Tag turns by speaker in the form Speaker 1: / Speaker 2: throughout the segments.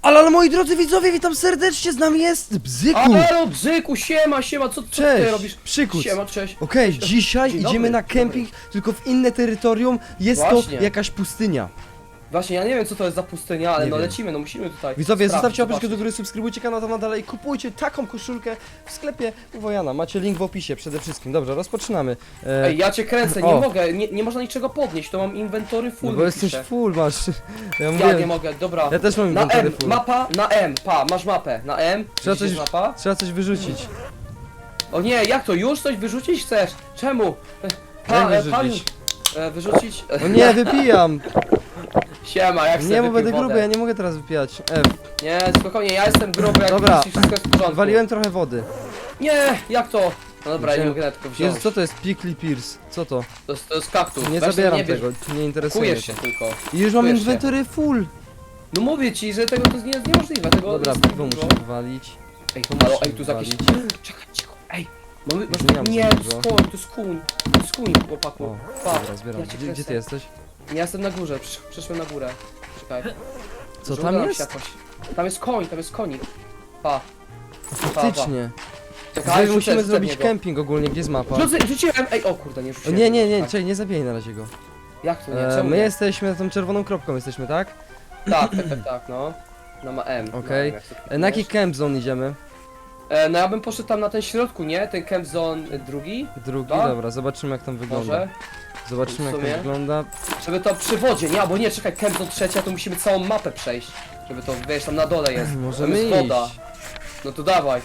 Speaker 1: Ale, ale moi drodzy widzowie, witam serdecznie, z nami jest Bzyku!
Speaker 2: Alo, Bzyku, siema, siema, co, co ty
Speaker 1: Cześć,
Speaker 2: robisz?
Speaker 1: Przykuc!
Speaker 2: Siema, cześć.
Speaker 1: Okej, dzisiaj
Speaker 2: Dzień
Speaker 1: idziemy
Speaker 2: dobry,
Speaker 1: na
Speaker 2: dzień
Speaker 1: kemping, tylko w inne terytorium, jest
Speaker 2: Właśnie.
Speaker 1: to jakaś pustynia.
Speaker 2: Właśnie, ja nie wiem co to jest za pustynia, ale
Speaker 1: Nie
Speaker 2: no
Speaker 1: wiem.
Speaker 2: lecimy, no musimy tutaj
Speaker 1: Widzowie,
Speaker 2: sprawdzić,
Speaker 1: zostawcie łapeczkę do
Speaker 2: zobaczyć.
Speaker 1: góry, subskrybujcie kanał tam na dalej i kupujcie taką koszulkę w sklepie u Wojana. Macie link w opisie przede wszystkim. Dobrze, rozpoczynamy. E,
Speaker 2: Ej, ja cię kręcę, nie
Speaker 1: O.
Speaker 2: mogę, nie, nie można niczego podnieść, to mam inwentory full
Speaker 1: no bo
Speaker 2: mi
Speaker 1: jesteś
Speaker 2: pisze.
Speaker 1: full, masz. Ja,
Speaker 2: Ja nie mogę, dobra.
Speaker 1: ja też mam
Speaker 2: na
Speaker 1: inwentory
Speaker 2: M,
Speaker 1: full.
Speaker 2: mapa, na M, pa, masz mapę, na M,
Speaker 1: Trzeba
Speaker 2: Widzisz
Speaker 1: coś-
Speaker 2: mapa?
Speaker 1: Trzeba coś wyrzucić.
Speaker 2: O nie, jak to, już coś wyrzucić chcesz? Czemu? E,
Speaker 1: Jak
Speaker 2: e,
Speaker 1: wyrzucić?
Speaker 2: e, wyrzucić?
Speaker 1: O nie, wypijam!
Speaker 2: Siema, jak
Speaker 1: Nie,
Speaker 2: sobie
Speaker 1: bo będę gruby, ja nie mogę teraz wypijać. F.
Speaker 2: Nie, spokojnie, ja jestem gruby, jak
Speaker 1: Dobra.
Speaker 2: widzisz, wszystko jest w porządku.
Speaker 1: Waliłem trochę wody.
Speaker 2: Nie, jak to? No dobra, nie mogę nawet tego wziąć.
Speaker 1: Jezu, co to jest Pickly Pierce? Co to?
Speaker 2: To jest, to jest kaktus.
Speaker 1: Nie
Speaker 2: Weź to
Speaker 1: zabieram
Speaker 2: nie bierz.
Speaker 1: tego, nie interesuje mnie
Speaker 2: Kujesz
Speaker 1: to.
Speaker 2: się tylko.
Speaker 1: I już mam
Speaker 2: Kujesz się.
Speaker 1: inwentory full.
Speaker 2: No mówię ci, że tego to jest nie- niemożliwe. Tego
Speaker 1: Dobra,
Speaker 2: jest
Speaker 1: piwo
Speaker 2: dużo.
Speaker 1: muszę wywalić.
Speaker 2: Ej,
Speaker 1: to
Speaker 2: halo,
Speaker 1: muszę
Speaker 2: ej, tu jest jakieś... Czekaj, cicho, ej. Mamy, masz... Nie,
Speaker 1: sobie
Speaker 2: to jest
Speaker 1: dużo.
Speaker 2: koń, to jest kuń. To jest kuń, chłopaku.
Speaker 1: O,
Speaker 2: Pa,
Speaker 1: dobra, zbieram.
Speaker 2: ja cię
Speaker 1: Gdzie, gdzie ty jesteś?
Speaker 2: Ja jestem na górze, przyszłem na górę. Czekaj.
Speaker 1: Co
Speaker 2: Żółta
Speaker 1: tam
Speaker 2: nam
Speaker 1: jest?
Speaker 2: Jakoś. Tam jest koń, tam jest konik. Pa.
Speaker 1: Faktycznie.
Speaker 2: Czekaj, rzucę-
Speaker 1: musimy
Speaker 2: rzucę w
Speaker 1: zrobić
Speaker 2: niego.
Speaker 1: kemping ogólnie, gdzie jest mapa?
Speaker 2: Rzucę, rzuciłem, ej, o kurde, nie
Speaker 1: O,
Speaker 2: rzuciłem.
Speaker 1: nie, nie, nie,
Speaker 2: Czekaj.
Speaker 1: czekaj, nie zabijaj na razie go.
Speaker 2: Jak to nie?
Speaker 1: E,
Speaker 2: Czemu
Speaker 1: my
Speaker 2: nie?
Speaker 1: jesteśmy tą czerwoną kropką jesteśmy, tak?
Speaker 2: Tak, tak, tak, tak, no. No ma M.
Speaker 1: Okej.
Speaker 2: No, jak
Speaker 1: E, na jaki camp zone idziemy?
Speaker 2: E, no ja bym poszedł tam na ten środku, nie? Ten camp zone drugi,
Speaker 1: Drugi,
Speaker 2: Tak?
Speaker 1: dobra, zobaczymy jak tam wygląda.
Speaker 2: może?
Speaker 1: Zobaczymy jak
Speaker 2: sumie.
Speaker 1: to wygląda.
Speaker 2: Żeby to przy wodzie, nie, albo nie, czekaj, zone trzecia, to musimy całą mapę przejść. Żeby to, wiesz, tam na dole jest.
Speaker 1: Możemy
Speaker 2: tam jest woda. No to dawaj.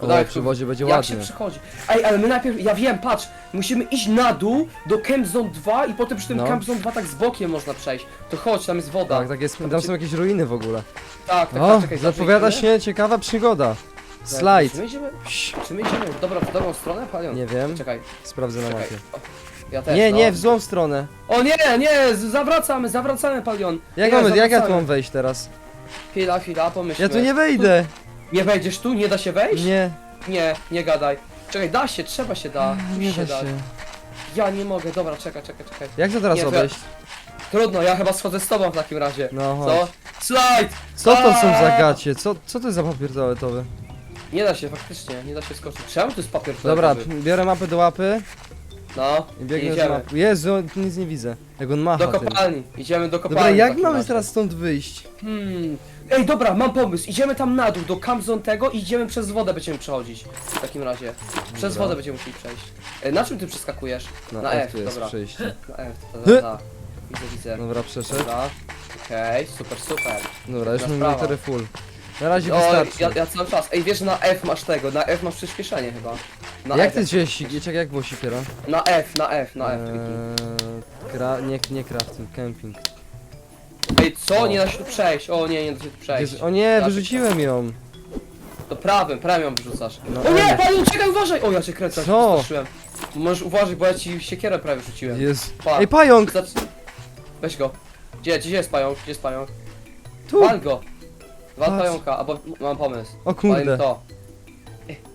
Speaker 1: O,
Speaker 2: dawaj,
Speaker 1: przy wodzie będzie
Speaker 2: Jak się
Speaker 1: ładnie.
Speaker 2: przychodzi? Ej, ale my najpierw, ja wiem, patrz, musimy iść na dół do Camp Zone 2 i potem przy tym
Speaker 1: No.
Speaker 2: Camp Zone 2 tak z bokiem można przejść. To chodź, tam jest woda.
Speaker 1: Tak, tak jest, tam są jakieś ruiny w ogóle.
Speaker 2: tak, tak,
Speaker 1: O,
Speaker 2: tak czekaj,
Speaker 1: zapowiada się ciekawa przygoda.
Speaker 2: Czy
Speaker 1: Slajd.
Speaker 2: my idziemy, czy my idziemy w dobrą, w dobrą stronę, Palion?
Speaker 1: Nie wiem,
Speaker 2: Czekaj,
Speaker 1: sprawdzę na
Speaker 2: czekaj.
Speaker 1: mapie.
Speaker 2: O, ja też,
Speaker 1: Nie,
Speaker 2: no.
Speaker 1: nie, w złą stronę.
Speaker 2: O nie, nie, z- zawracamy, zawracamy, Palion.
Speaker 1: Jak, mamy, jak ja tu mam wejść teraz?
Speaker 2: Chwila, chwila, pomyślmy.
Speaker 1: Ja tu nie wejdę.
Speaker 2: Nie wejdziesz tu? Nie da się wejść?
Speaker 1: Nie,
Speaker 2: Nie, nie gadaj. Czekaj, da się, trzeba się da.
Speaker 1: Nie da się.
Speaker 2: Ja nie mogę, dobra, czekaj, czekaj, czekaj.
Speaker 1: Jak to teraz
Speaker 2: Nie, to ja-
Speaker 1: obejść?
Speaker 2: Trudno, ja chyba schodzę z tobą w takim razie.
Speaker 1: No
Speaker 2: Co?
Speaker 1: chodź.
Speaker 2: Slajd!
Speaker 1: Co to są za gacie? Co, co to jest za papier toaletowy?
Speaker 2: Nie da się, faktycznie, nie da się skoczyć. Czemu to jest papier
Speaker 1: Dobra,
Speaker 2: toaletowy?
Speaker 1: biorę mapę do łapy
Speaker 2: No,
Speaker 1: i biegnę z
Speaker 2: idziemy.
Speaker 1: mapy. Jezu, tu nic nie widzę. Jak on macha
Speaker 2: Do
Speaker 1: tym.
Speaker 2: kopalni, idziemy do kopalni.
Speaker 1: Dobra,
Speaker 2: w
Speaker 1: jak
Speaker 2: takim
Speaker 1: mamy
Speaker 2: razie.
Speaker 1: teraz stąd wyjść?
Speaker 2: Hmm. Ej, dobra, mam pomysł. Idziemy tam na dół, do Camp Zone tego i idziemy przez wodę będziemy przechodzić. W takim razie. Przez
Speaker 1: Dobra.
Speaker 2: wodę będziemy musieli przejść. E, na czym ty przeskakujesz?
Speaker 1: Na,
Speaker 2: Na
Speaker 1: F
Speaker 2: F,
Speaker 1: tu jest
Speaker 2: dobra.
Speaker 1: przejście.
Speaker 2: Na F, to. Widzę, widzę.
Speaker 1: Dobra, przeszedł.
Speaker 2: Dobra. Okej, super, super.
Speaker 1: Dobra, już
Speaker 2: Na
Speaker 1: mam
Speaker 2: sprawa.
Speaker 1: litery full. Na razie
Speaker 2: O,
Speaker 1: wystarczy.
Speaker 2: ja, ja cały czas. Ej, wiesz, na F masz tego, na F masz przyspieszenie chyba. Na
Speaker 1: jak
Speaker 2: F,
Speaker 1: ty wziąłeś sikieczek, jak było sikiera?
Speaker 2: Na F, na F, na F. kliknij.
Speaker 1: Eee, nie, nie crafting, camping.
Speaker 2: Ej, co? Nie da się tu przejść. O nie, nie da się tu przejść.
Speaker 1: Jezu, o nie, wyrzuciłem ją.
Speaker 2: To prawym, prawym ją wyrzucasz.
Speaker 1: No,
Speaker 2: o nie,
Speaker 1: F.
Speaker 2: panie, czekaj, uważaj! O, ja cię kręcę,
Speaker 1: Co?
Speaker 2: Możesz uważać, bo ja ci siekierę prawie rzuciłem.
Speaker 1: Jezu.
Speaker 2: Pa.
Speaker 1: Ej, pająk!
Speaker 2: Zacz- Weź go. Gdzie, gdzie jest pająk? Gdzie jest pająk?
Speaker 1: Tu!
Speaker 2: Wal go. Wal
Speaker 1: Patrz.
Speaker 2: pająka, albo mam pomysł.
Speaker 1: O kurde.
Speaker 2: to.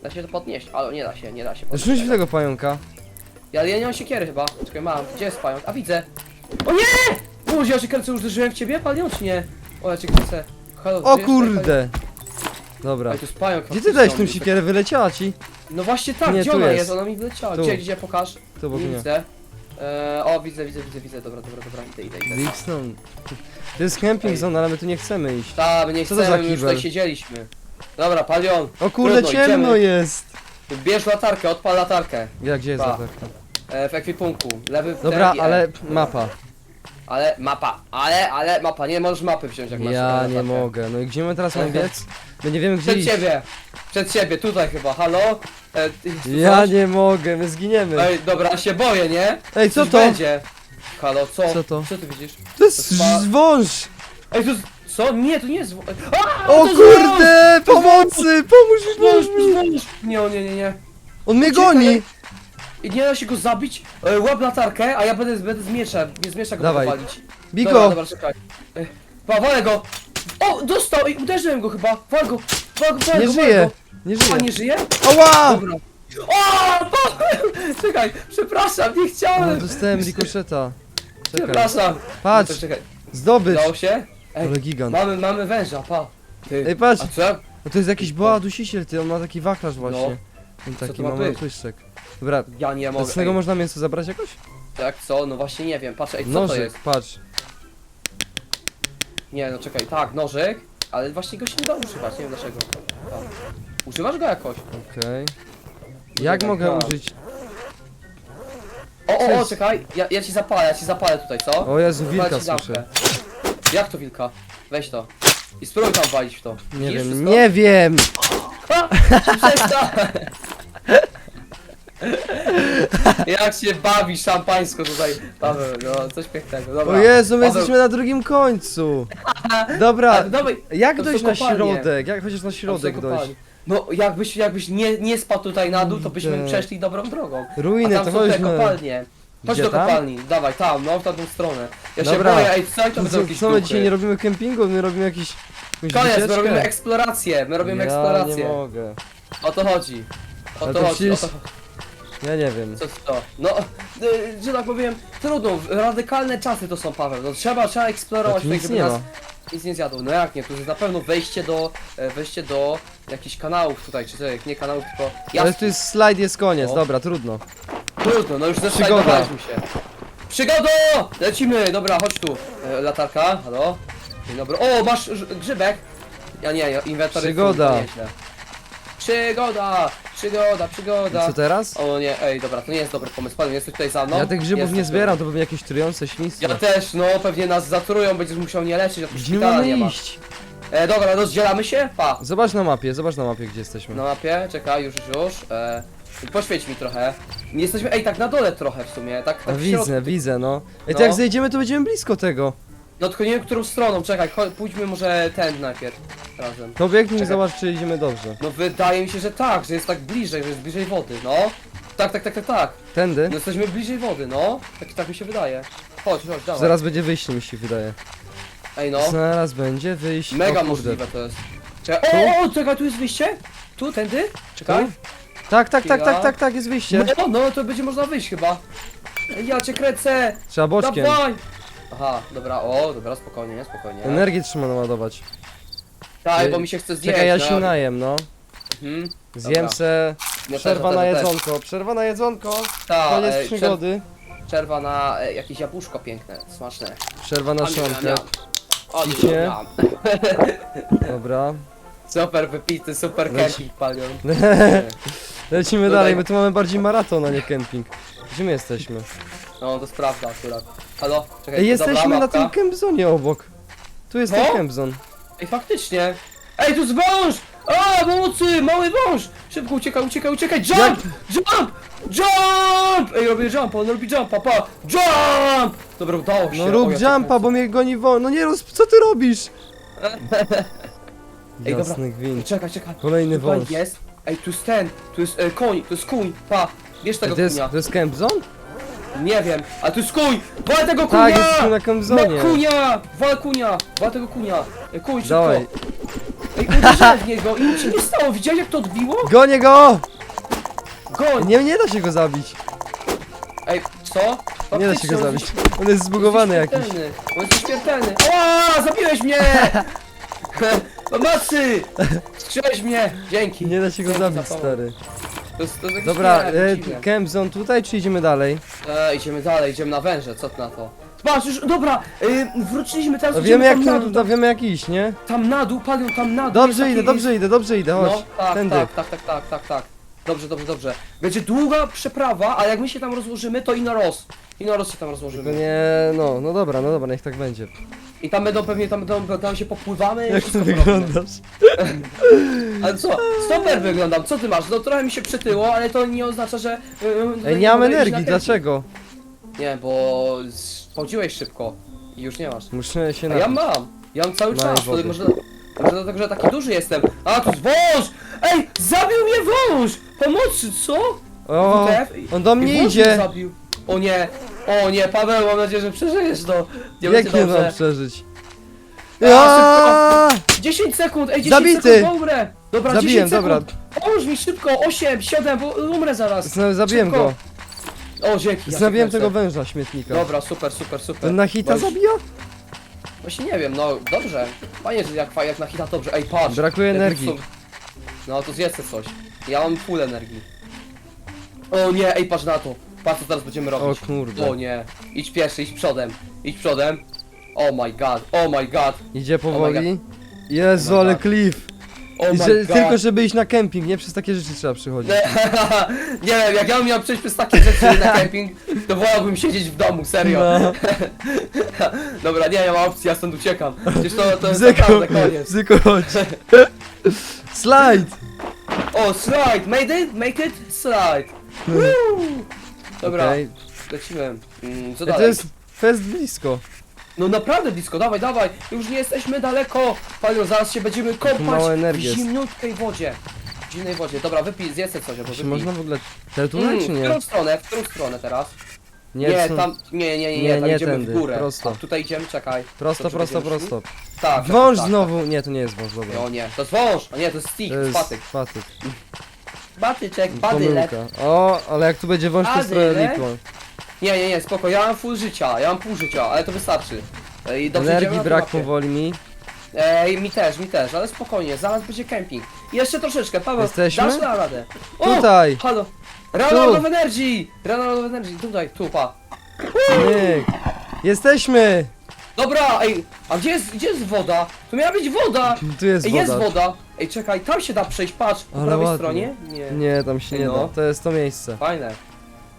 Speaker 2: Da się to podnieść, ale nie da się, nie da się podnieść.
Speaker 1: Rzuć w tego pająka.
Speaker 2: Ja, ja nie mam siekiery chyba. Czekaj, mam. Gdzie jest pająk? A widzę. O nie! Boże, ja się kręcę, już uderzyłem w ciebie, palion czy nie? O, ja cię kręcę. Halo,
Speaker 1: O kurde! Dobra.
Speaker 2: Ej, jest pająk.
Speaker 1: Gdzie ty
Speaker 2: faktycznie,
Speaker 1: dałeś tą
Speaker 2: jest
Speaker 1: sikierę? Wyleciała ci?
Speaker 2: No właśnie tak,
Speaker 1: Nie,
Speaker 2: gdzie
Speaker 1: tu
Speaker 2: ona
Speaker 1: jest.
Speaker 2: jest? Ona mi wyleciała.
Speaker 1: Tu.
Speaker 2: Gdzie, gdzie pokaż?
Speaker 1: To obok
Speaker 2: nie
Speaker 1: mnie.
Speaker 2: widzę. Eee, o, widzę, widzę, widzę, widzę. Dobra, dobra, dobra, idę, idę, idę.
Speaker 1: Dixon. To jest camping
Speaker 2: Ej.
Speaker 1: zone, ale my tu nie chcemy iść.
Speaker 2: Tak, my nie
Speaker 1: Co to za
Speaker 2: chcemy, my już
Speaker 1: kibel?
Speaker 2: tutaj siedzieliśmy. Dobra, palion.
Speaker 1: O kurde,
Speaker 2: Trudno,
Speaker 1: ciemno
Speaker 2: idziemy.
Speaker 1: jest!
Speaker 2: Bierz latarkę, odpal latarkę.
Speaker 1: Jak, gdzie jest
Speaker 2: Pa.
Speaker 1: latarka?
Speaker 2: E, w ekwipunku. Lewy w
Speaker 1: Dobra,
Speaker 2: D i E.
Speaker 1: ale mapa.
Speaker 2: Ale mapa, ale, ale mapa, nie możesz mapy wziąć jak masz
Speaker 1: Ja nie mogę. No i gdzie my teraz mamy biec? My nie wiemy gdzie
Speaker 2: Przed
Speaker 1: iść.
Speaker 2: ciebie, przed ciebie, tutaj chyba, halo? E, ty-
Speaker 1: Ja nie mogę, my zginiemy.
Speaker 2: Ej, dobra, się boję, nie?
Speaker 1: Ej, co
Speaker 2: Coś
Speaker 1: to?
Speaker 2: będzie. Halo, co?
Speaker 1: Co to?
Speaker 2: Co ty widzisz?
Speaker 1: To jest
Speaker 2: spa-
Speaker 1: wąż!
Speaker 2: Ej, to. Co? Nie, to nie jest... A,
Speaker 1: O
Speaker 2: to jest
Speaker 1: kurde! Pomocy! Pomóż mi,
Speaker 2: wąż!
Speaker 1: pomóż
Speaker 2: Wąż,
Speaker 1: mi!
Speaker 2: wąż! Nie, o nie, nie, nie.
Speaker 1: On mnie goni!
Speaker 2: I nie da się go zabić? E, łap latarkę, a ja będę, będę z miecza, nie z miecza go
Speaker 1: Dawaj.
Speaker 2: powalić. Dobra,
Speaker 1: Biko!
Speaker 2: dobra, czekaj. E, pa, walę go! O, dostał! Ej, uderzyłem go chyba! Wal go! Wal go, wal
Speaker 1: Nie
Speaker 2: go, wal
Speaker 1: żyje!
Speaker 2: go.
Speaker 1: Nie
Speaker 2: A,
Speaker 1: żyje!
Speaker 2: nie żyje?
Speaker 1: Ała!
Speaker 2: Dobra. O! Po... Czekaj, przepraszam, nie chciałem!
Speaker 1: dostałem rikoszeta. Czekaj.
Speaker 2: Przepraszam.
Speaker 1: Patrz!
Speaker 2: No to czekaj,
Speaker 1: Zdobycz!
Speaker 2: udało się? Ej,
Speaker 1: Ale gigant.
Speaker 2: mamy, mamy węża, pa. Ty,
Speaker 1: Ej, patrz!
Speaker 2: a co?
Speaker 1: No to jest jakiś boa dusiciel, ty, on ma taki wachlarz właśnie. Ten taki
Speaker 2: to ma
Speaker 1: mamy
Speaker 2: być?
Speaker 1: pyszczek. Dobra,
Speaker 2: Ja nie mogę.
Speaker 1: z tego
Speaker 2: Ej,
Speaker 1: można mięso zabrać jakoś?
Speaker 2: Jak co? No właśnie nie wiem, patrz, ej, co to
Speaker 1: Nożyk,
Speaker 2: jest?
Speaker 1: patrz.
Speaker 2: Nie, no czekaj, tak, nożyk, ale właśnie go się nie da używać, nie wiem dlaczego. Tak. Używasz go jakoś?
Speaker 1: Okej. Jak
Speaker 2: tak,
Speaker 1: mogę
Speaker 2: tak.
Speaker 1: użyć?
Speaker 2: O, o, o,
Speaker 1: Cześć.
Speaker 2: czekaj, ja, ja ci zapalę, ja ci zapalę tutaj, co?
Speaker 1: O Jezu,
Speaker 2: Zapalę
Speaker 1: wilka
Speaker 2: ci lampkę.
Speaker 1: słyszę.
Speaker 2: Jak to wilka? Weź to. I spróbuj tam walić w to.
Speaker 1: Nie
Speaker 2: Widzisz
Speaker 1: wiem,
Speaker 2: wszystko?
Speaker 1: nie wiem!
Speaker 2: Przestań! Jak się bawi szampańsko tutaj, Paweł, no coś pięknego, dobra.
Speaker 1: O Jezu, my
Speaker 2: Paweł,
Speaker 1: jesteśmy na drugim końcu!
Speaker 2: a,
Speaker 1: Dobra,
Speaker 2: dawaj,
Speaker 1: jak
Speaker 2: to
Speaker 1: dojść
Speaker 2: są
Speaker 1: na
Speaker 2: kopalnie.
Speaker 1: środek? Jak chociaż na środek
Speaker 2: tam są
Speaker 1: dojść?
Speaker 2: kopalnie. No jakbyś, jakbyś nie, nie spadł tutaj na dół, to byśmy
Speaker 1: Kurde.
Speaker 2: przeszli dobrą drogą. A
Speaker 1: Ruiny,
Speaker 2: tam
Speaker 1: to
Speaker 2: są te
Speaker 1: chodźmy.
Speaker 2: kopalnie. Chodź
Speaker 1: Gdzie
Speaker 2: do
Speaker 1: tam?
Speaker 2: kopalni, dawaj, tam, no w tamtą stronę. Ja
Speaker 1: Dobra.
Speaker 2: się boję, ej, co to
Speaker 1: No
Speaker 2: będą
Speaker 1: co,
Speaker 2: jakieś
Speaker 1: co my
Speaker 2: duchy?
Speaker 1: dzisiaj nie robimy kempingu? My robimy jakiś... jakąś
Speaker 2: Koniec, my
Speaker 1: wycieczkę?
Speaker 2: robimy eksplorację, my robimy
Speaker 1: ja
Speaker 2: eksplorację.
Speaker 1: nie mogę.
Speaker 2: O to chodzi. O
Speaker 1: Ale
Speaker 2: to
Speaker 1: to
Speaker 2: chodzi, o
Speaker 1: przecież-
Speaker 2: to
Speaker 1: Ja nie wiem.
Speaker 2: Co to? No, y, że tak powiem, trudno, radykalne czasy to są, Paweł. No trzeba, trzeba eksplorować, tak,
Speaker 1: nic
Speaker 2: żeby
Speaker 1: nie
Speaker 2: nas nic nie zjadło. No jak nie, tu jest na pewno wejście do, e, wejście do jakichś kanałów tutaj, czy co, nie kanałów, tylko
Speaker 1: Ale tu jest slajd, jest koniec,
Speaker 2: O.
Speaker 1: dobra, trudno.
Speaker 2: trudno, no już zaslajdowaliśmy się. Przygodo! Lecimy, dobra, chodź tu. E, latarka, halo. Dzień dobry. O, masz ż- grzybek. Ja nie, ja inwentory.
Speaker 1: Przygoda.
Speaker 2: to nieźle. Przygoda, przygoda, przygoda.
Speaker 1: Co teraz?
Speaker 2: O nie, ej, dobra, to nie jest dobry pomysł. Pan jesteś tutaj za mną?
Speaker 1: Ja tych grzybów
Speaker 2: Jesteś
Speaker 1: nie zbieram, to pewnie jakieś trujące świństwo.
Speaker 2: Ja też, no pewnie nas zatrują, będziesz musiał nie leczyć, a tu
Speaker 1: Gdzie
Speaker 2: szpitala
Speaker 1: mamy
Speaker 2: nie ma.
Speaker 1: iść?
Speaker 2: E, dobra, rozdzielamy się? Pa.
Speaker 1: Zobacz na mapie, zobacz na mapie, gdzie jesteśmy.
Speaker 2: Na mapie, czekaj, już, już, już. E, poświeć mi trochę. Nie jesteśmy, ej, tak na dole trochę w sumie, tak, tak
Speaker 1: No
Speaker 2: w środku.
Speaker 1: widzę, widzę, no. Ej, to
Speaker 2: No.
Speaker 1: jak zejdziemy, to będziemy blisko tego.
Speaker 2: No tylko nie wiem, którą stroną, czekaj, pójdźmy może ten najpierw, razem.
Speaker 1: To biegnij i
Speaker 2: Czekaj.
Speaker 1: zobacz, czy idziemy dobrze.
Speaker 2: No wydaje mi się, że tak, że jest tak bliżej, że jest bliżej wody, no. Tak, tak, tak, tak, tak.
Speaker 1: Tędy?
Speaker 2: No jesteśmy bliżej wody, no. Tak, tak mi się wydaje. Chodź, chodź, dawaj.
Speaker 1: Zaraz będzie wyjście, mi się wydaje.
Speaker 2: Ej, no.
Speaker 1: Zaraz będzie wyjście.
Speaker 2: Mega możliwe to jest. Czekaj, o, o, czekaj, tu jest wyjście? Tu, tędy? Czekaj.
Speaker 1: Tak, tak, tak, tak, tak, tak, jest wyjście.
Speaker 2: No, no, to będzie można wyjść chyba. Ej, Ja cię kręcę!
Speaker 1: Trzeba boczkiem.
Speaker 2: Dawaj! Aha, dobra, o, dobra, spokojnie, spokojnie.
Speaker 1: Energię trzeba naładować.
Speaker 2: Tak, bo mi się chce zjeść.
Speaker 1: Czekaj, ja
Speaker 2: no.
Speaker 1: się najem, no.
Speaker 2: Mhm.
Speaker 1: Zjem
Speaker 2: Dobra.
Speaker 1: se. Przerwa
Speaker 2: też,
Speaker 1: na
Speaker 2: też,
Speaker 1: jedzonko, przerwa na jedzonko.
Speaker 2: Ta,
Speaker 1: Koniec
Speaker 2: ej,
Speaker 1: przygody.
Speaker 2: Przerwa na e, jakieś jabłuszko piękne, smaczne.
Speaker 1: Przerwa na
Speaker 2: am. O, nie.
Speaker 1: Dobra.
Speaker 2: Super wypity, super
Speaker 1: Leci.
Speaker 2: camping palion.
Speaker 1: Lecimy dalej, my tu mamy bardziej maraton, a nie kemping. Gdzie my jesteśmy?
Speaker 2: No, to sprawdza akurat. Halo? Czekaj,
Speaker 1: Ej,
Speaker 2: dobra,
Speaker 1: jesteśmy na
Speaker 2: mapka.
Speaker 1: tym kempzonie obok. Tu jest ten
Speaker 2: No?
Speaker 1: kempzon.
Speaker 2: Ej, faktycznie! Ej, tu jest wąż! A, pomocy! Mały wąż! Szybko uciekaj, uciekaj, uciekaj! Jump! Jump! Jump! Ej, robię jumpa, on robi jumpa, pa! Jump! Dobra, udało się.
Speaker 1: No
Speaker 2: O,
Speaker 1: rób
Speaker 2: ja cię
Speaker 1: jumpa, bo mnie goni won. No nie, roz... co ty robisz?
Speaker 2: Ej, dobra.
Speaker 1: Jasny gwint.
Speaker 2: Czekaj, czekaj.
Speaker 1: Kolejny
Speaker 2: Tutaj
Speaker 1: wąż.
Speaker 2: jest. Ej, tu jest ten, tu jest e, koń, to jest kuń, pa! Bierz tego
Speaker 1: To jest,
Speaker 2: kunia.
Speaker 1: to jest kempzon?
Speaker 2: Nie wiem, ale tu jest kuń! Wal tego kunia!
Speaker 1: Tak, jest tu na kempzonie.
Speaker 2: No kunia! Wal kunia! Wal tego kunia! Ej, kuń, szybko!
Speaker 1: Dawaj.
Speaker 2: Ej, uderzyłem w niego i nic się nie stało, widziałeś jak to odbiło?
Speaker 1: Gonię go!
Speaker 2: Goń!
Speaker 1: Nie, nie da się go zabić.
Speaker 2: Ej, co?
Speaker 1: Nie da się go zabić. On jest zbugowany jakiś.
Speaker 2: śmiertelny. On jest śmiertelny. O, zabiłeś mnie! Pomocy! Strzeliłeś mnie! Dzięki.
Speaker 1: Nie da się go
Speaker 2: Dzięki za
Speaker 1: zabić,
Speaker 2: pomoc.
Speaker 1: stary.
Speaker 2: To jest, to jest jakieś
Speaker 1: Dobra, e,
Speaker 2: dziwne.
Speaker 1: kempzon tutaj, czy idziemy dalej?
Speaker 2: E, idziemy dalej, idziemy na węże, co ty na to? Patrz, już, dobra, y, wróciliśmy teraz,
Speaker 1: No
Speaker 2: idziemy
Speaker 1: wiemy jak
Speaker 2: tam na dół, tam,
Speaker 1: wiemy jak iść, nie?
Speaker 2: tam na dół, palią tam na dół.
Speaker 1: Dobrze idę, dobrze idę, dobrze idę, chodź.
Speaker 2: No, tak,
Speaker 1: Tędy.
Speaker 2: tak, tak, tak, tak, tak, tak. Dobrze, dobrze, dobrze. Będzie długa przeprawa, a jak my się tam rozłożymy, to ino roz. Ino roz się tam
Speaker 1: Tylko
Speaker 2: rozłożymy.
Speaker 1: nie, no, no dobra, no dobra, niech tak będzie.
Speaker 2: I tam będą pewnie, tam, tam, tam się popływamy.
Speaker 1: Jak ty
Speaker 2: wszystko porobimy.
Speaker 1: wyglądasz?
Speaker 2: Ale co? Super wyglądam, co ty masz? No trochę mi się przytyło, ale to nie oznacza, że... y, y,
Speaker 1: Ej, nie mam
Speaker 2: mogę iść na
Speaker 1: energii, dlaczego?
Speaker 2: Nie, bo spałdziłeś szybko i już nie masz.
Speaker 1: Muszę się
Speaker 2: A ja mam, ja mam cały czas, to
Speaker 1: wody.
Speaker 2: może, może dlatego, że taki duży jestem. A, tu jest wąż! Ej, zabił mnie wąż! Pomocy, co?
Speaker 1: O,
Speaker 2: WTF?
Speaker 1: on do
Speaker 2: I
Speaker 1: mnie
Speaker 2: wąż mnie
Speaker 1: idzie!
Speaker 2: Zabił. O nie, o nie, Paweł, mam nadzieję, że przeżyjesz to. Nie
Speaker 1: Jak
Speaker 2: będzie
Speaker 1: nie mam
Speaker 2: dobrze.
Speaker 1: przeżyć? Ja!
Speaker 2: 10 sekund, ej, 10
Speaker 1: Zabity!
Speaker 2: sekund, bo umrę! Dobra,
Speaker 1: Zabiłem,
Speaker 2: 10 sekund.
Speaker 1: dobra.
Speaker 2: Pomóż mi szybko, 8, 7, bo umrę zaraz.
Speaker 1: Z- Zabiłem
Speaker 2: Szybko.
Speaker 1: go.
Speaker 2: O, dzięki. ja
Speaker 1: Zabiłem tego
Speaker 2: kręcę.
Speaker 1: węża śmietnika.
Speaker 2: Dobra, super, super, super.
Speaker 1: Ten na hita
Speaker 2: Weź.
Speaker 1: zabija?
Speaker 2: Właśnie nie wiem, no dobrze. Fajnie, że jak, jak na hita dobrze. Ej, patrz.
Speaker 1: Brakuje energii.
Speaker 2: są- No to zjedz sobie coś. Ja mam full energii. O nie, ej, patrz na to. Patrz co teraz będziemy robić.
Speaker 1: O kurde.
Speaker 2: O nie. Idź pierwszy, idź przodem. Idź przodem. Oh my god, oh my god.
Speaker 1: Idzie powoli.
Speaker 2: Oh
Speaker 1: Jezu, ale klif.
Speaker 2: Oh my
Speaker 1: Że,
Speaker 2: god.
Speaker 1: tylko żeby iść na kemping, nie przez takie rzeczy trzeba przychodzić.
Speaker 2: nie wiem, jak ja bym miał przejść przez takie rzeczy na kemping, to wolałbym siedzieć w domu, serio.
Speaker 1: No.
Speaker 2: Dobra, nie, ja mam opcji, ja stąd uciekam. Przecież to, to jest
Speaker 1: Bzyku,
Speaker 2: naprawdę koniec.
Speaker 1: Bzyku, chodź. Slajd!
Speaker 2: O, slide, made it, make it, slide. Woo! Dobra,
Speaker 1: Okej.
Speaker 2: lecimy. Mm, co
Speaker 1: Ej, To
Speaker 2: dalej?
Speaker 1: jest fest blisko.
Speaker 2: No naprawdę blisko, dawaj, dawaj, już nie jesteśmy daleko. Panią, zaraz się będziemy kąpać
Speaker 1: mało
Speaker 2: w
Speaker 1: energii jest.
Speaker 2: zimniutkiej wodzie. W zimnej wodzie. Dobra, wypij, zjedz sobie coś, albo
Speaker 1: Czy
Speaker 2: wypij.
Speaker 1: można w ogóle...
Speaker 2: Mm,
Speaker 1: czy
Speaker 2: w
Speaker 1: nie?
Speaker 2: którą stronę, w którą stronę teraz?
Speaker 1: Nie,
Speaker 2: tam, nie, nie, nie,
Speaker 1: Nie,
Speaker 2: nie, tam
Speaker 1: nie
Speaker 2: idziemy
Speaker 1: tędy,
Speaker 2: w górę.
Speaker 1: prosto.
Speaker 2: A tutaj idziemy, czekaj.
Speaker 1: Prosto,
Speaker 2: Dobrze
Speaker 1: prosto,
Speaker 2: będziemy szli?
Speaker 1: prosto.
Speaker 2: Tak, tak,
Speaker 1: Wąż
Speaker 2: tak,
Speaker 1: znowu! Nie, to nie jest wąż,
Speaker 2: Tak.
Speaker 1: dobra.
Speaker 2: O nie, to jest wąż, a nie, to jest stick,
Speaker 1: To jest
Speaker 2: patyk.
Speaker 1: patyk.
Speaker 2: Batyczek, badylet.
Speaker 1: Pomyłka. O, ale jak tu będzie wąż, to jest trochę
Speaker 2: Badyle?
Speaker 1: lipo.
Speaker 2: Nie, nie, nie, spoko, ja mam full życia, ja mam pół życia, ale to wystarczy. Ej, dobrze idziemy
Speaker 1: Energii
Speaker 2: na
Speaker 1: brak powoli mi.
Speaker 2: Ej, mi też, mi też, ale spokojnie, zaraz będzie kemping. Jeszcze troszeczkę, Paweł,
Speaker 1: Jesteśmy?
Speaker 2: dasz na radę. O,
Speaker 1: Tutaj!
Speaker 2: Halo! Run out of energy! Out of energy, tutaj, tu, pa.
Speaker 1: Myk! Jesteśmy!
Speaker 2: Dobra, ej, a gdzie jest, gdzie jest woda? Tu miała być woda!
Speaker 1: Tu jest
Speaker 2: Ej, jest
Speaker 1: woda.
Speaker 2: Ej, czekaj, tam się da przejść, patrz, po
Speaker 1: Ale
Speaker 2: prawej
Speaker 1: ładnie.
Speaker 2: stronie? Nie.
Speaker 1: Nie, tam się nie
Speaker 2: No.
Speaker 1: da. To jest to miejsce.
Speaker 2: Fajne.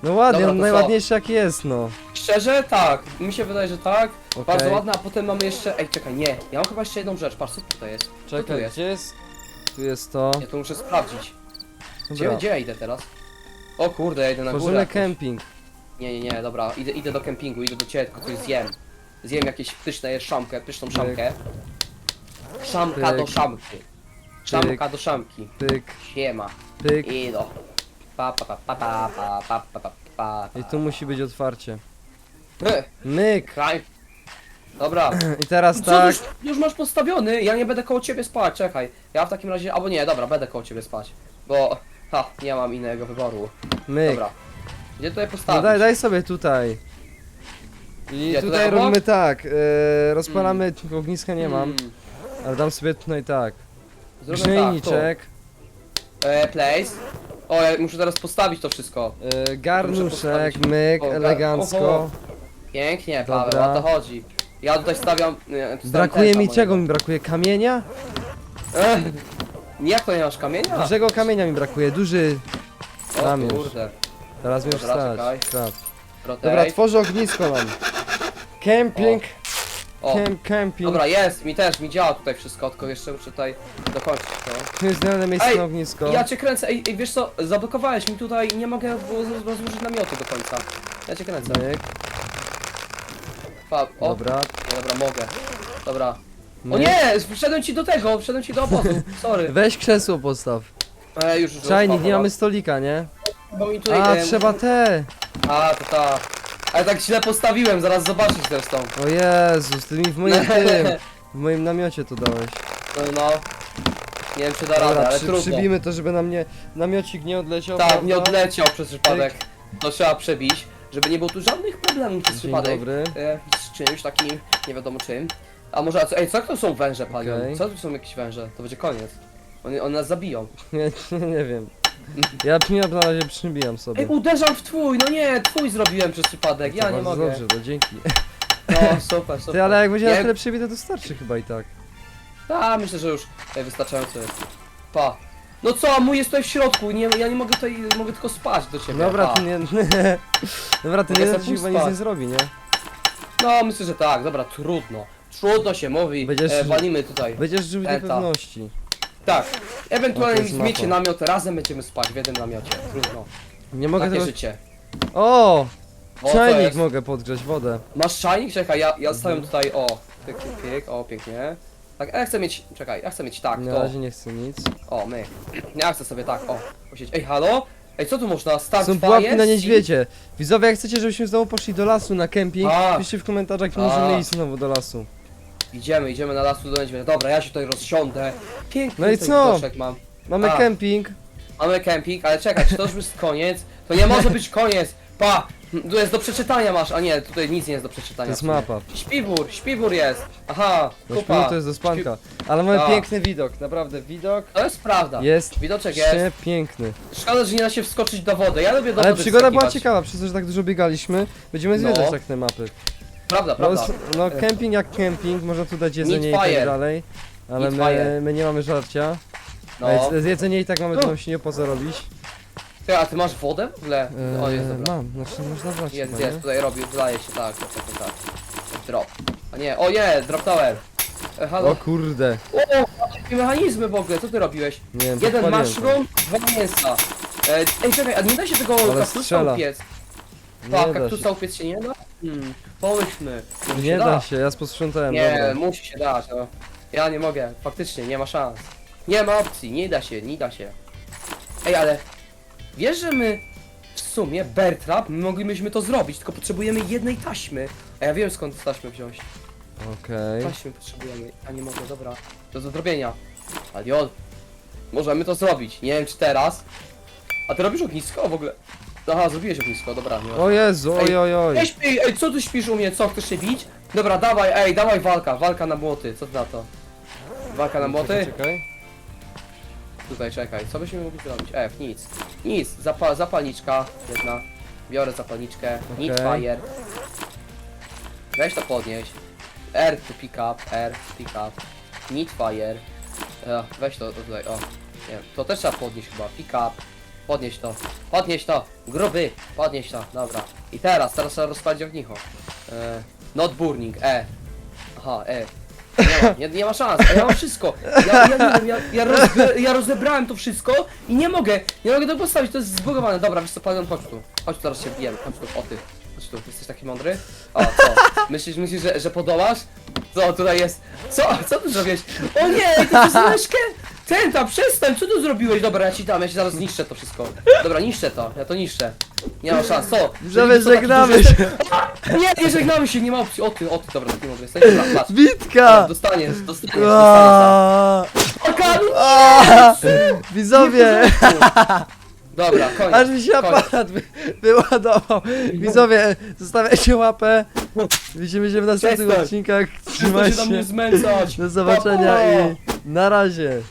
Speaker 1: No ładnie,
Speaker 2: Dobra,
Speaker 1: on
Speaker 2: to
Speaker 1: najładniejszy jaki jest, no.
Speaker 2: Szczerze, tak, mi się wydaje, że tak.
Speaker 1: Okej.
Speaker 2: Bardzo ładne, a potem mamy jeszcze, ej, czekaj, nie, ja mam chyba jeszcze jedną rzecz, patrz, co tutaj jest? Co tu
Speaker 1: Czekaj,
Speaker 2: jest?
Speaker 1: gdzie jest? Tu jest to.
Speaker 2: Ja to muszę sprawdzić. Gdzie,
Speaker 1: Dobra.
Speaker 2: gdzie ja idę teraz? O kurde, ja idę na górę.
Speaker 1: Tworzymy
Speaker 2: jakoś.
Speaker 1: kemping.
Speaker 2: Nie, nie, nie, dobra, idę, idę do kempingu, idę do ciebie, tylko coś zjem. Zjem jakieś pyszne szamkę, pyszną szamkę. Szamka
Speaker 1: Pyk.
Speaker 2: do szamki. Szamka do szamki.
Speaker 1: Pyk,
Speaker 2: Siema.
Speaker 1: pyk.
Speaker 2: I do. Pa pa pa pa pa pa pa pa pa pa
Speaker 1: I tu musi być otwarcie. Myk!
Speaker 2: Kraj. Dobra.
Speaker 1: I teraz
Speaker 2: Co,
Speaker 1: tak.
Speaker 2: już, już masz postawiony? Ja nie będę koło ciebie spać, czekaj. Ja w takim razie, albo nie, dobra, będę koło ciebie spać. Bo, ha, nie mam innego wyboru.
Speaker 1: Myk.
Speaker 2: Dobra. Gdzie tutaj
Speaker 1: No
Speaker 2: postawić?
Speaker 1: daj, daj sobie tutaj. I
Speaker 2: Gdzie,
Speaker 1: tutaj
Speaker 2: tutaj obok?
Speaker 1: robimy tak. E, rozpalamy, ogniska nie mam,
Speaker 2: Mm,
Speaker 1: ale dam sobie tutaj tak.
Speaker 2: Zróbmy tak,
Speaker 1: Grzejniczek,
Speaker 2: tu. E, place. O, ja muszę teraz postawić to wszystko.
Speaker 1: e, garnuszek,
Speaker 2: postawić.
Speaker 1: myk,
Speaker 2: O, gar-
Speaker 1: elegancko.
Speaker 2: oho. Pięknie, Paweł,
Speaker 1: Dobra.
Speaker 2: o to chodzi. Ja tutaj stawiam... Nie, tu
Speaker 1: Brakuje mi czego? Mi brakuje kamienia?
Speaker 2: Ech, Jak to nie masz kamienia?
Speaker 1: Dużego kamienia mi brakuje, duży.
Speaker 2: O
Speaker 1: Mam już.
Speaker 2: kurde.
Speaker 1: Teraz mi już
Speaker 2: Dobra,
Speaker 1: stać.
Speaker 2: czekaj.
Speaker 1: Krap.
Speaker 2: Rotate.
Speaker 1: Dobra, tworzę ognisko nam. Camping,
Speaker 2: O,
Speaker 1: camp, camping.
Speaker 2: dobra, jest, mi też, mi działa tutaj wszystko, tylko jeszcze muszę tutaj dokończyć to.
Speaker 1: Tu jest idealne miejsce
Speaker 2: Ej,
Speaker 1: na ognisko.
Speaker 2: Ja cię kręcę, ej, ej, wiesz co, zablokowałeś mi tutaj, nie mogę było rozłożyć namiotu do końca. Ja cię kręcę.
Speaker 1: Myk,
Speaker 2: Pa, o,
Speaker 1: dobra.
Speaker 2: nie, dobra, mogę. Dobra. O
Speaker 1: myk.
Speaker 2: nie, wszedłem ci do tego, wszedłem ci do obozu, sorry.
Speaker 1: Weź krzesło postaw.
Speaker 2: E, już, już.
Speaker 1: Czajnik, nie
Speaker 2: dobra.
Speaker 1: mamy stolika, nie?
Speaker 2: Bo mi tutaj,
Speaker 1: A, trzeba te.
Speaker 2: A, to ta. Ale tak źle postawiłem, zaraz zobaczysz zresztą.
Speaker 1: O Jezus, ty mi w moim tym, w moim namiocie to dałeś.
Speaker 2: No, no. Nie wiem czy da radę,
Speaker 1: Dobra,
Speaker 2: ale
Speaker 1: przy,
Speaker 2: trudno.
Speaker 1: przybijmy to, żeby na mnie namiocik nie odleciał.
Speaker 2: Tak,
Speaker 1: prawda?
Speaker 2: nie odleciał przez przypadek. To trzeba przebić, żeby nie było tu żadnych problemów przez
Speaker 1: Dzień
Speaker 2: przypadek.
Speaker 1: dobry.
Speaker 2: E, z czymś takim, nie wiadomo czym. A może, a co, ej, co to są węże, panie?
Speaker 1: Okej.
Speaker 2: Co to są jakieś węże? To będzie koniec. One, one nas zabiją.
Speaker 1: Nie, nie wiem. Ja ja na razie przybijam sobie.
Speaker 2: Ej, uderzam w twój, no nie, twój zrobiłem przez przypadek, ja nie
Speaker 1: bardzo
Speaker 2: mogę.
Speaker 1: Dobrze, to dzięki.
Speaker 2: No, super, super.
Speaker 1: Ty, ale jak będzie na tyle przybite, to starczy chyba i tak.
Speaker 2: A, myślę, że już e, wystarczająco jest. Pa. No co, mój jest tutaj w środku, nie, ja nie mogę tutaj, mogę tylko spać do ciebie.
Speaker 1: Dobra,
Speaker 2: pa.
Speaker 1: ty nie... Dobra, ty
Speaker 2: Mogę
Speaker 1: nie,
Speaker 2: sobie
Speaker 1: ci chyba nic nie zrobi, nie?
Speaker 2: No, myślę, że tak, dobra, trudno. Trudno się mówi,
Speaker 1: Będziesz-
Speaker 2: e, walimy tutaj.
Speaker 1: Będziesz żył w
Speaker 2: Eta.
Speaker 1: niepewności.
Speaker 2: Tak, ewentualnie
Speaker 1: to jest
Speaker 2: zmiecie
Speaker 1: mapa.
Speaker 2: namiot, razem będziemy spać w jednym namiocie. Trudno.
Speaker 1: Nie mogę
Speaker 2: Takie
Speaker 1: tego...
Speaker 2: życie.
Speaker 1: O!
Speaker 2: O, to
Speaker 1: Czajnik
Speaker 2: jest.
Speaker 1: mogę podgrzać wodę.
Speaker 2: Masz czajnik? Czekaj, ja, ja stawiam
Speaker 1: Mhm.
Speaker 2: tutaj, o, pyk, pyk, pyk, o, pięknie. Tak, ja chcę mieć, czekaj, ja chcę mieć tak,
Speaker 1: Na
Speaker 2: to,
Speaker 1: razie nie chcę nic.
Speaker 2: o, my. Ja chcę sobie tak, o, posiedzieć. Ej, halo? Ej, co tu można? Start
Speaker 1: Są pułapki na niedźwiedzie. Widzowie, jak chcecie, żebyśmy znowu poszli do lasu na kemping,
Speaker 2: A.
Speaker 1: piszcie w komentarzach,
Speaker 2: A.
Speaker 1: możemy iść znowu do lasu.
Speaker 2: Idziemy, idziemy na lasu do niedźwiedzia. Dobra, ja się tutaj rozsiądę. Piękny
Speaker 1: No i
Speaker 2: ten
Speaker 1: co?
Speaker 2: widoczek mam.
Speaker 1: Mamy
Speaker 2: A.
Speaker 1: kemping.
Speaker 2: Mamy kemping, ale czekaj, czy to już jest koniec? To nie może być koniec! Pa! Tu jest do przeczytania masz, a nie, tutaj nic nie jest do przeczytania.
Speaker 1: To jest
Speaker 2: w sumie.
Speaker 1: mapa.
Speaker 2: Śpiwór, śpiwór jest. Aha,
Speaker 1: No
Speaker 2: kupa.
Speaker 1: śpiwór to jest do spanka. Ale mamy
Speaker 2: Tak.
Speaker 1: piękny widok, naprawdę widok
Speaker 2: To jest prawda.
Speaker 1: jest
Speaker 2: Widoczek jest.
Speaker 1: piękny.
Speaker 2: Szkoda, że nie da się wskoczyć do wody. Ja lubię do
Speaker 1: Ale
Speaker 2: wody
Speaker 1: przygoda była
Speaker 2: wskakiwać.
Speaker 1: ciekawa, przez to, że tak dużo biegaliśmy. Będziemy
Speaker 2: No.
Speaker 1: zwiedzać tak te mapy.
Speaker 2: Prawda,
Speaker 1: No,
Speaker 2: prawda.
Speaker 1: s- no kemping jak kemping, można tu dać jedzenie i tak
Speaker 2: fire.
Speaker 1: dalej. Ale
Speaker 2: Need
Speaker 1: my,
Speaker 2: fire.
Speaker 1: my nie mamy żarcia.
Speaker 2: No.
Speaker 1: Z, jedzenie i tak mamy
Speaker 2: No.
Speaker 1: to się nie po co robić.
Speaker 2: Ty, a ty masz wodę? W ogóle? O, jest
Speaker 1: Eee,
Speaker 2: dobra.
Speaker 1: mam, znaczy można brać
Speaker 2: Jest,
Speaker 1: chyba,
Speaker 2: jest,
Speaker 1: nie?
Speaker 2: tutaj robi, wydaje się, tak, tak, tak, tak. Drop. A nie, o nie, drop tower. E, halo.
Speaker 1: O kurde,
Speaker 2: O, jakie mechanizmy w ogóle, co ty robiłeś?
Speaker 1: nie wiem,
Speaker 2: Jeden
Speaker 1: podpaliłem to.
Speaker 2: mushroom, dwa mięsa. E, ej, czekaj, a nie da się tego
Speaker 1: Ale
Speaker 2: kaktusa
Speaker 1: strzela.
Speaker 2: upiec?
Speaker 1: Nie
Speaker 2: Tak,
Speaker 1: da
Speaker 2: kaktusa
Speaker 1: się.
Speaker 2: upiec się nie da? Hmm, pomyślmy. Może
Speaker 1: Nie
Speaker 2: się
Speaker 1: da się, ja posprzątałem,
Speaker 2: Nie,
Speaker 1: dobra.
Speaker 2: musi się dać, no. Ja nie mogę, faktycznie, nie ma szans. Nie ma opcji, nie da się, nie da się. Ej, ale wiesz, że my w sumie, Bertrap, my moglibyśmy to zrobić, tylko potrzebujemy jednej taśmy. A ja wiem skąd taśmy wziąć.
Speaker 1: Okej.
Speaker 2: Taśmy potrzebujemy, a nie mogę, dobra. To do zrobienia. Adiol. Możemy to zrobić, nie wiem czy teraz. A ty robisz ognisko w ogóle? Aha, zrobiłeś ognisko, dobra. Nie ma.
Speaker 1: O Jezu, oj
Speaker 2: Ej,
Speaker 1: oj oj.
Speaker 2: Ej, śpi, ej, co tu śpisz u mnie? Co, chcesz się bić? Dobra, dawaj, ej, dawaj walka, walka na młoty, co ty na to? Walka na młoty?
Speaker 1: Czekaj.
Speaker 2: Tutaj, czekaj, co byśmy mogli zrobić? F, nic. Nic, Zapa zapalniczka, jedna. Biorę zapalniczkę, need
Speaker 1: Okej.
Speaker 2: fire. Weź to podnieś. R to pick up, R, pick up. Need fire. E, weź to tutaj, o. Nie wiem, to też trzeba podnieść chyba, pick up. Podnieś to, podnieś to, gruby, podnieś to, dobra. I teraz, teraz trzeba rozpalić ognicho. E, not burning, E. Aha, E. Nie ma, nie, nie ma szans, ja mam wszystko. Ja, ja nie wiem, ja, ja, ja rozebrałem to wszystko i nie mogę, nie mogę tego postawić, to jest zbugowane. Dobra, wiesz co, Palion, chodź tu. Chodź tu, zaraz się bijemy, chodź tu, o ty. Chodź tu, jesteś taki mądry? O, co? Myślisz, myślisz, że, że podołasz? Co tutaj jest? Co? Co tu zrobiłeś? O nie, ty zleszkę! Tenta, przestań, co tu zrobiłeś? Dobra, ja ci dam, ja ci zaraz niszczę to wszystko. Dobra, niszczę to, ja to niszczę. Nie ma szans, co? Taki
Speaker 1: żegnamy
Speaker 2: duży-
Speaker 1: się.
Speaker 2: Nie, nie żegnamy się, nie ma opcji. O ty, o ty, dobra, taki mądry jesteś. Dobra, patrz.
Speaker 1: Bitka!
Speaker 2: Dostaniesz, dostaniesz, dostaniesz.
Speaker 1: Widzowie!
Speaker 2: Dobra, koniec.
Speaker 1: Aż mi się
Speaker 2: koniec.
Speaker 1: aparat wy, wyładował. Widzowie, zostawiajcie łapę. Widzimy się w następnych
Speaker 2: Przestań.
Speaker 1: odcinkach.
Speaker 2: Przestań
Speaker 1: Trzymaj
Speaker 2: się na mnie
Speaker 1: się.
Speaker 2: zmęcać.
Speaker 1: Do zobaczenia
Speaker 2: Pa, pa.
Speaker 1: i na razie.